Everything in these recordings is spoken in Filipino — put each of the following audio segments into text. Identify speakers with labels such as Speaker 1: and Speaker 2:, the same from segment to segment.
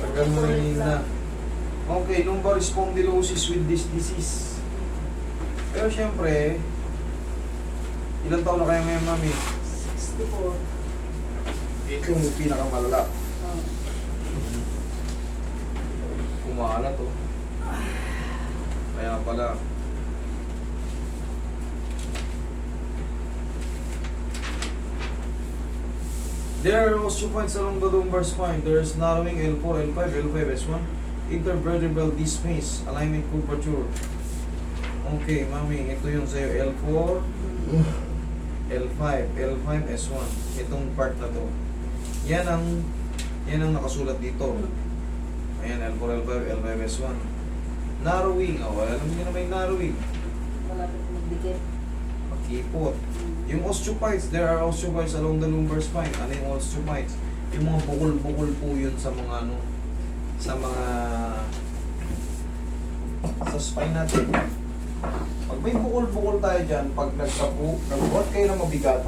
Speaker 1: Tagal mo rin na. Okay, lumbar spondylosis with this disease. Pero syempre, ilang taon na kayo ngayon, mami?
Speaker 2: 64.
Speaker 1: Ito yung pinakamalala.
Speaker 2: Oh.
Speaker 1: Kumala to. Kaya pala. There are osteophytes along the lumbar spine. There is narrowing L4, L5, L5, S1. Intervertebral disc space, alignment curvature. Okay, mami, ito yung sa'yo L4, L5, L5, S1. Itong part na to. Yan ang yan ang nakasulat dito. Ayan, L4, L5, L5, S1. Narrowing. Oh, alam niyo na may narrowing.
Speaker 2: Malapit magdikit.
Speaker 1: Pagkipot. Yung osteophytes, there are osteophytes along the lumbar spine. Ano yung osteophytes? Yung mga bukol-bukol po yun sa mga ano, sa mga sa spine natin. Pag may bukol-bukol tayo dyan, pag nagsapu, nagbuhat kayo ng mabigat,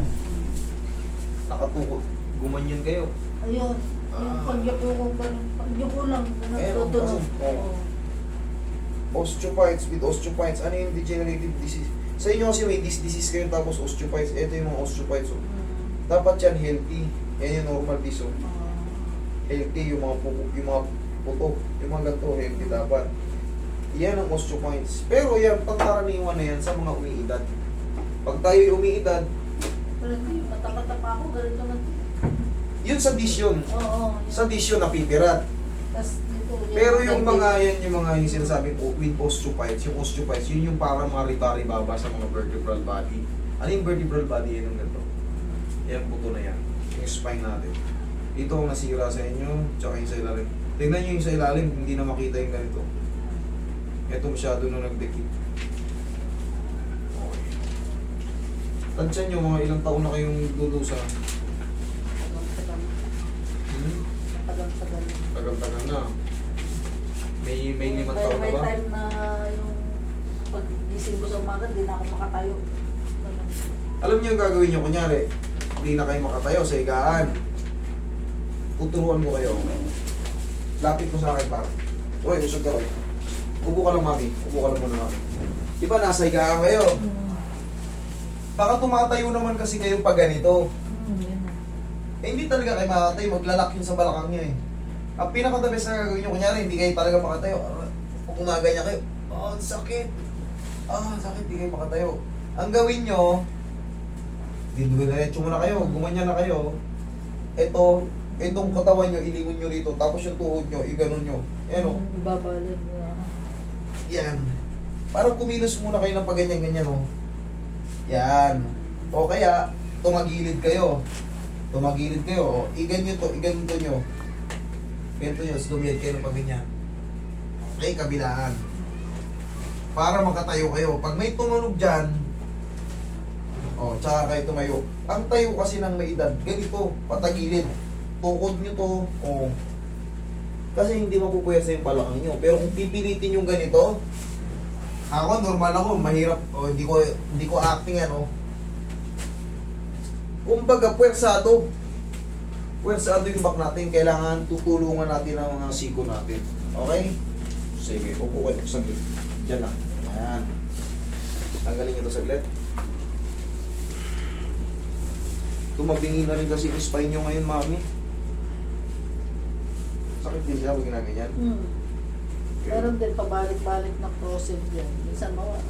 Speaker 1: nakatukot, gumanyan kayo.
Speaker 2: Ayun. Yung
Speaker 1: Ah.
Speaker 2: pagyuko ko, pagyuko lang.
Speaker 1: Oo. Osteophytes with osteophytes. Ano yung degenerative disease? Sa inyo kasi may dis disease kayo tapos osteophytes. Ito yung mga osteophytes.
Speaker 2: Mm.
Speaker 1: Dapat yan healthy. Yan yung normal diso.
Speaker 2: Ah.
Speaker 1: Healthy yung mga puko, yung mga puto. Yung mga ganito, healthy dapat. Yan ang osteophytes. Pero yan, pangkaraniwan na yan sa mga umiidad. Pag tayo umiidad,
Speaker 2: Pero hindi, mata-mata pa ako, ganito man.
Speaker 1: yun sa dish yun.
Speaker 2: Oo. yun.
Speaker 1: Sa dish yun napipirat.
Speaker 2: Yun.
Speaker 1: Pero yung mga yan, yung mga yung sinasabing o- with osteophytes, yung osteophytes, yun yung parang mga riba-ribaba sa mga vertebral body. Ano yung vertebral body? Yan yung ganito. Yan, buto na yan. Yung spine natin. Ito ang nasira sa inyo, tsaka yung sa ilalim. Tingnan nyo yung sa ilalim, hindi na makita yung ganito. Ito masyado na nagdikit. Okay. Tansyan nyo, mga ilang taon na kayong lulusa.
Speaker 2: Tagal-tagal.
Speaker 1: Hmm?
Speaker 2: Tagal-tagal
Speaker 1: na. May, may limang
Speaker 2: May-
Speaker 1: taon na
Speaker 2: May
Speaker 1: ba?
Speaker 2: time na yung pag-gising ko sa umaga, hindi na ako makatayo.
Speaker 1: Alam niyo yung gagawin niyo, kunyari, hindi na kayo makatayo sa higaan. Tuturuan ko kayo. Lapit mo sa akin, par. Uy, usog ka rin. Upo ka lang, mami. Upo ka lang muna, mami. Di ba, nasa higaan kayo? Baka tumatayo naman kasi kayo pag ganito.
Speaker 2: Na.
Speaker 1: Eh, hindi talaga kayo makatayo. Maglalak yun sa balakang niyo eh. Ang pinaka-the best na gagawin niyo, kunyari, hindi kayo talaga makatayo. Pag umaganyan kayo, oh, ang sakit. Ah, sakit, hindi kayo makatayo. Ang gawin niyo, diretso muna kayo, gumanyan na kayo. Ito, itong katawan nyo, ilingon nyo rito. Tapos yung tuhod nyo, iganon nyo. Ayan o.
Speaker 2: Hmm, Ibabalad mo yan.
Speaker 1: Parang kumilos muna kayo ng paganyan-ganyan o. Yan. O kaya, tumagilid kayo. Tumagilid kayo. O, iganyo to, iganto nyo. Nyo, tapos lumiyad kayo ng paganyan. Okay, kabilaan. Para makatayo kayo. Pag may tumunog dyan, o, tsaka kayo tumayo. Ang tayo kasi ng may edad, ganito, patagilid. Tukod nyo to, o. Kasi hindi mapupuyat sa yung palakang nyo. Pero kung pipilitin yung ganito, ako, normal ako, mahirap, o hindi ko, hindi ko acting yan, o. Kumbaga, puwersado. Puwersado yung back natin, kailangan tutulungan natin ang mga siko natin. Okay? Sige, upo kayo saglit. Diyan na. Ayan. Tanggalin nyo to saglit. Tumabingin na rin kasi yung spine nyo ngayon, mami. Sakit din siya pag ginaganyan.
Speaker 2: Hmm. Meron din pabalik-balik na process dyan. Minsan mawala.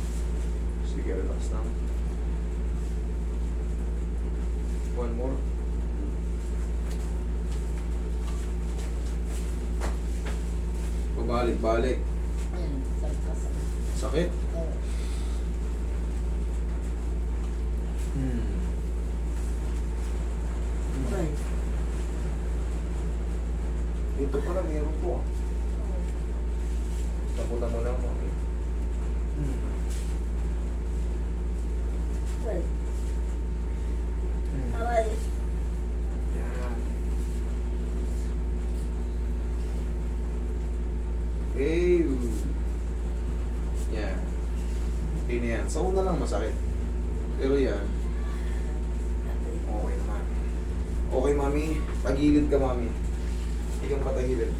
Speaker 1: Sige, relax lang. One more. Pabalik-balik.
Speaker 2: Sakit.
Speaker 1: Hmm.
Speaker 2: Right.
Speaker 1: Ito pala, meron po. Taputan mo lang, mami. Hmm.
Speaker 2: Right.
Speaker 1: Hmm.
Speaker 2: Aray.
Speaker 1: Yan. Okay. Yan. Yan. Sa una lang masakit. Pero yan, okay naman. Okay, mami. Pagilid ka, mami. Ikang patagilid.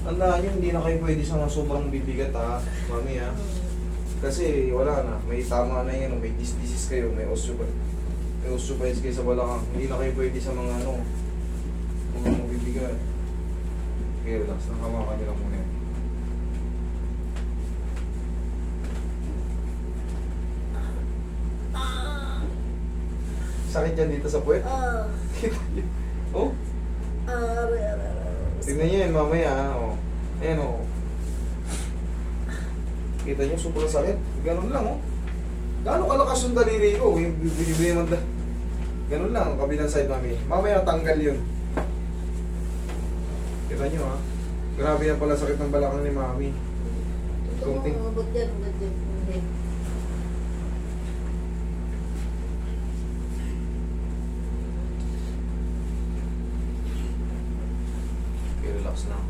Speaker 1: Tandaan nyo, hindi na kayo pwede sa mga sobrang bibigat ha, mami ha. Kasi wala na, may tama na yan, may dis-disease kayo, may osteoporosis, may osteoporosis kayo sa balakang. Hindi na kayo pwede sa mga ano, mga mabibigat. Okay, relax, nakawakan nyo lang muna yan. Sakit yan dito sa puwet? Nyo? Oh,
Speaker 2: aray.
Speaker 1: tignan nyo yan mamaya. Oh. Ayan oh. Kita nyo, sobrang sakit. Ganun lang oh. Gano'ng kalakas yung daliri ko? Yung binibigay da- Ganun lang, ang kabilang side mami. Mamaya tanggal yun. Kita nyo ha. Grabe na pala sakit ng balakang ni mami. Kunting.
Speaker 2: ba't yan, ba't yan?
Speaker 1: Okay, relax na.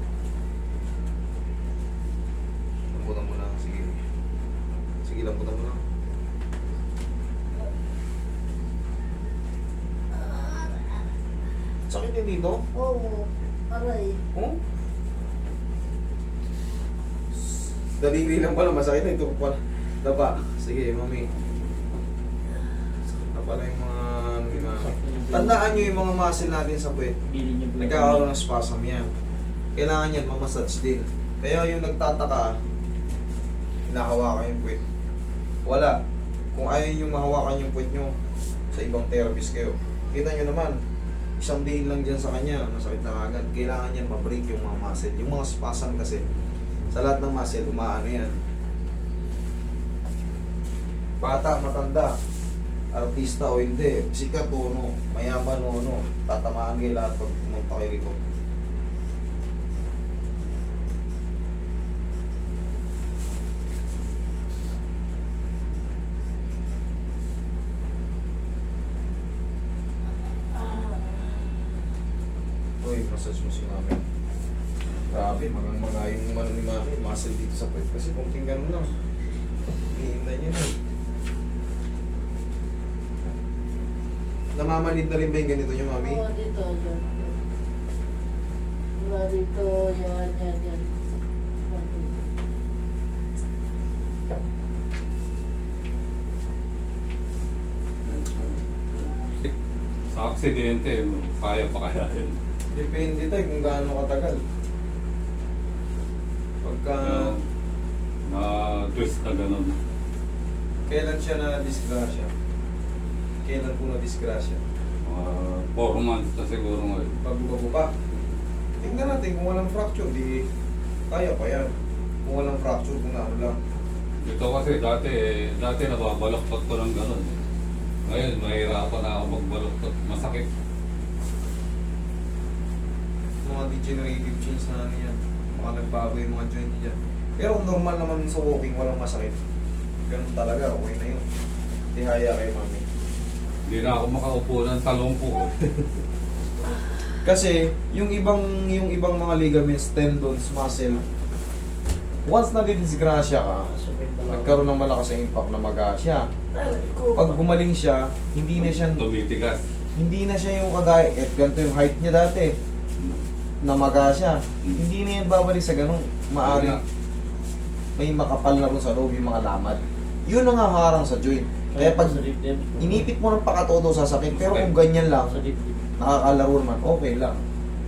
Speaker 1: Lambutan mo lang. Sige. Sige, lambutan mo lang. Sakit din dito?
Speaker 2: Oo, aray.
Speaker 1: Oh? Daliri lang pala, masakit na ito pala. Daba. Sige, mami. Sakit na pala yung mga ano ni mami. Tandaan nyo yung mga muscle natin sa puwet. Nagkakaroon ng spasm yan. Kailangan yan, mamassage din. Kaya yung nagtataka, hinahawakan yung puwet. Wala. Kung ayaw yung mahawakan yung puwet nyo, sa ibang therapist kayo. Kita nyo naman, isang day lang dyan sa kanya, masakit na agad. Kailangan yan ma-break yung mga muscle. Yung mga spasm kasi, sa lahat ng muscle, umaano yan. Bata, matanda, artista o hindi, sikat o ano, mayaman o ano, tatamaan kayo lahat pag pumunta kayo rito. Uy, massage mo si mami. Grabe, magang mga yung ano ni mami, muscle dito sa puwet. Kasi kung ganun lang, hihintay niya na. Namamanid na rin ba yung ganito niyo, mami?
Speaker 2: Oo, dito, dyan. Wala dito, yan, yan, yan.
Speaker 3: Sa aksidente, kaya pa kaya yun.
Speaker 1: Depende tayo kung gaano katagal. Pagka,
Speaker 3: na twist na ganun.
Speaker 1: kailan siya na disgrasya? Kailan po na disgrasya?
Speaker 3: Mga 4 months na siguro ngayon.
Speaker 1: Pagbago pa. Tingnan natin kung walang fracture, di kaya pa yan. Kung walang fracture, kung ano lang.
Speaker 3: Dito kasi dati, dati nababaloktot ko ng ganun. Ngayon, mahirapan na ako magbaloktot. Masakit.
Speaker 1: Mga degenerative change na ano yan. Mga nagbago yung mga joint niya. Pero kung normal naman sa walking, walang masakit. Ganun talaga, okay na yun. Tihaya kay mami.
Speaker 3: Hindi na ako makaupo ng talong po.
Speaker 1: Kasi yung ibang yung ibang mga ligaments, tendons, muscle, once na didisgrasya ka, nagkaroon ng malakas na impact na maga siya.
Speaker 2: Aray ko.
Speaker 1: Pag gumaling siya, hindi na siya
Speaker 3: Tumitigas.
Speaker 1: hindi na siya yung kagaya, eh, ganito yung height niya dati, na maga siya. Hindi na yan babalik sa ganun. Maari may makapal na rin sa loob yung mga lamad. Yun ang haharang sa joint. Kaya pag inipit mo ng pakatodo sasakit, pero kung ganyan lang, nakakalaro naman, okay lang.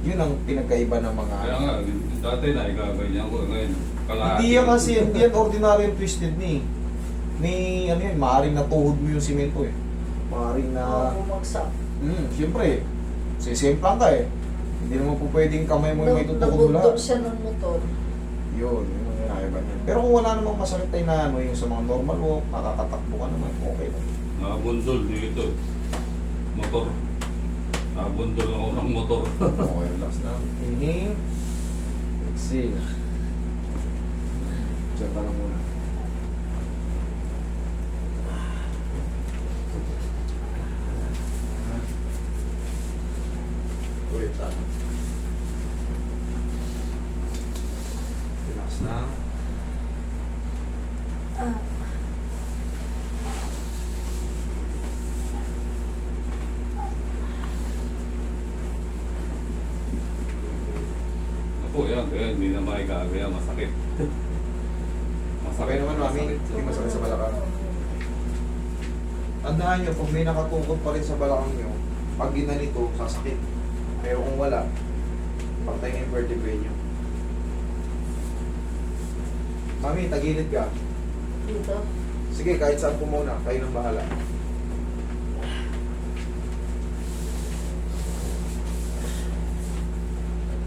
Speaker 1: Yun ang pinagkaiba ng mga...
Speaker 3: Kaya nga, dati na igaganyan ko. Ngayon, kalahati.
Speaker 1: Hindi yan kasi, hindi yan ordinary yung twisted ni. May, ano yan, maaaring natuhod mo yung simento eh. Maaaring na...
Speaker 2: Bumagsak.
Speaker 1: Hmm, siyempre, sisimplang ka eh. Hindi naman po pwedeng kamay mo yung may tutukod mo lahat.
Speaker 2: siya ng motor.
Speaker 1: Yun, niya. Pero kung wala namang masakit tayo na ano, yung sa mga normal walk, makakatakbo ka naman, okay lang.
Speaker 3: Nabundol dito. Motor. Nabundol ako ng motor.
Speaker 1: Okay, relax na. Inhale. Exhale. Diyan ka lang muna. Ulit ah.
Speaker 2: Ako
Speaker 3: yan, kaya hindi na maikagaya, masakit.
Speaker 1: Masakit naman, mami. Hindi masakit sa balakang. Tandaan nyo, kung may nakatungkot pa rin sa balakang nyo, pag ginanito, sasakit. Pero kung wala, patay ng vertebrae nyo. Mami, tagilid ka.
Speaker 2: Dito.
Speaker 1: Sige, kahit saan po muna, kayo nang bahala.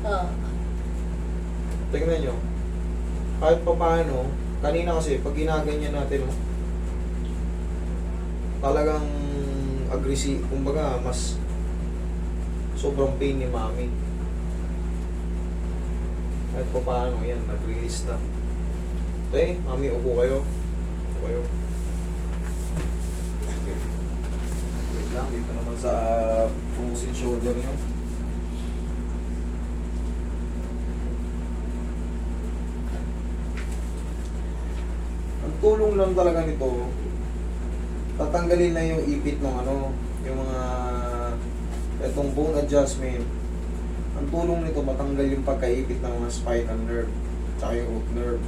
Speaker 2: Ah.
Speaker 1: Tingnan nyo. Kahit pa paano, kanina kasi, pag ginaganyan natin, oh, talagang aggressive, kumbaga, mas sobrang pain ni mami. Kahit pa paano, yan, nag-release na. Okay, mami, upo kayo. Kayo. Sige. Wait lang, dito naman sa frozen shoulder nyo. Ang tulong lang talaga nito, tatanggalin na yung ipit ng ano, yung mga etong bone adjustment. Ang tulong nito matanggal yung pagkaipit ng mga spinal nerve tsaka yung root nerve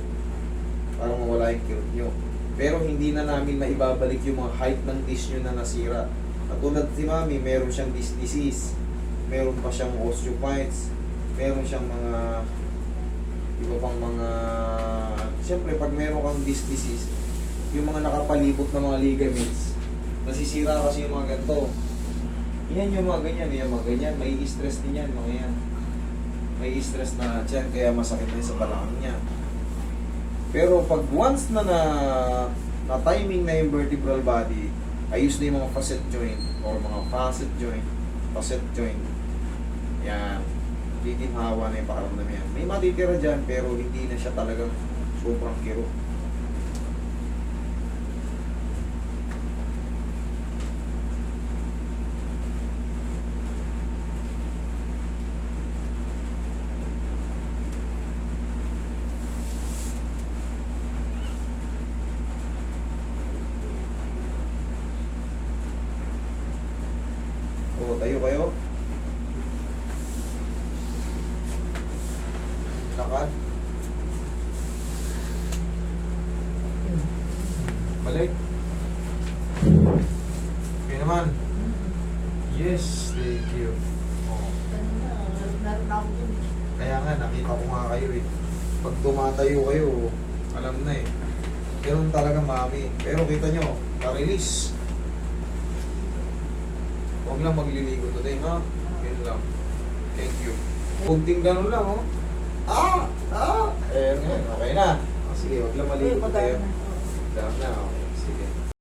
Speaker 1: para mawala yung kirot nyo. Pero hindi na namin maibabalik yung mga height ng tissue na nasira. Katulad si Mami, meron siyang disc disease, meron pa siyang osteophytes, meron siyang mga iba pang mga siyempre pag meron kang disc disease yung mga nakapalibot na mga ligaments nasisira kasi yung mga ganito. Yan yung mga ganyan yan mga ganyan. May stress din yan mga yan. May stress na dyan kaya masakit na sa balakang niya pero pag once na na, na timing na yung vertebral body ayos na yung mga facet joint or mga facet joint facet joint yan titinhawa na yung pakaramdam yan. May matitira dyan, pero hindi na siya talagang sobrang kiro. O, tayo kayo. Lakad. Balik. Okay naman. Yes, thank you. Oh. Kaya nga, nakita ko nga kayo eh. Pag tumatayo kayo, alam na eh. Ganun talaga mami. Pero kita nyo, na-release. Huwag lang magliligo today, ha? Yun lang. Thank you. Kunting ganun lang, oh. Ah! Ah! Eh, okay na. Ah, sige, huwag lang maligo
Speaker 2: pagka-
Speaker 1: tayo. Dami na, okay.